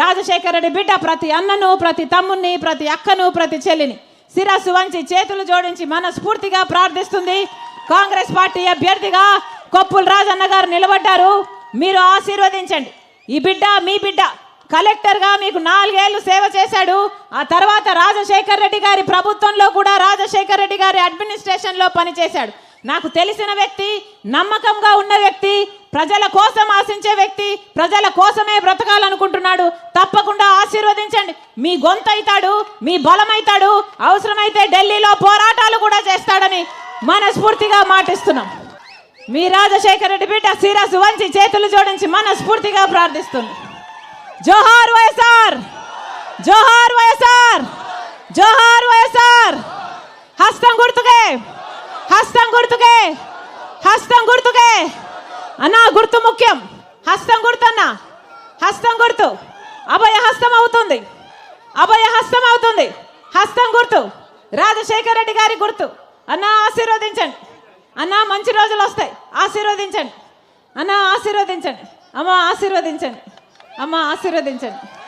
రాజశేఖర రెడ్డి బిడ్డ ప్రతి అన్నను ప్రతి తమ్ముణ్ణి ప్రతి అక్కను ప్రతి చెల్లిని శిరస్సు వంచి చేతులు జోడించి మనస్ఫూర్తిగా ప్రార్థిస్తుంది. కాంగ్రెస్ పార్టీ అభ్యర్థిగా కొప్పుల రాజన్న గారు నిలబడ్డారు. మీరు ఆశీర్వదించండి. ఈ బిడ్డ మీ బిడ్డ కలెక్టర్గా మీకు నాలుగేళ్ళు సేవ చేశాడు. ఆ తర్వాత రాజశేఖర్ రెడ్డి గారి ప్రభుత్వంలో కూడా రాజశేఖర్ రెడ్డి గారి అడ్మినిస్ట్రేషన్లో పనిచేశాడు. నాకు తెలిసిన వ్యక్తి నమ్మకంగా ఉన్న వ్యక్తి ప్రజల కోసం ఆశించే వ్యక్తి ప్రజల కోసమే బ్రతకాలనుకుంటున్నాడు. ఆశీర్వదించండి. మీ గొంతైతాడు మీ బలమైతాడు అవసరమైతే ఢిల్లీలో పోరాటాలు కూడా చేస్తాడని మనస్ఫూర్తిగా మాటిస్తున్నాం. మీ రాజశేఖర రెడ్డి బిడ్డ శిరస్సు వంచి చేతులు జోడించి మనస్ఫూర్తిగా ప్రార్థిస్తుంది. జోహార్ వైఎస్ఆర్! జోహార్ వైఎస్ఆర్! జోహార్ వైఎస్ఆర్! హస్తం గుర్తుకే! హస్తం గుర్తుకే! హస్తం గుర్తుకే! అన్నా గుర్తు ముఖ్యం. హస్తం గుర్తు అన్న. హస్తం గుర్తు. అభయ హస్తం అవుతుంది. అభయ హస్తం అవుతుంది. హస్తం గుర్తు. రాజశేఖర రెడ్డి గారి గుర్తు. అన్న ఆశీర్వదించండి. అన్న మంచి రోజులు వస్తాయి. ఆశీర్వదించండి. అన్న ఆశీర్వదించండి. అమ్మ ఆశీర్వదించండి. అమ్మ ఆశీర్వదించండి.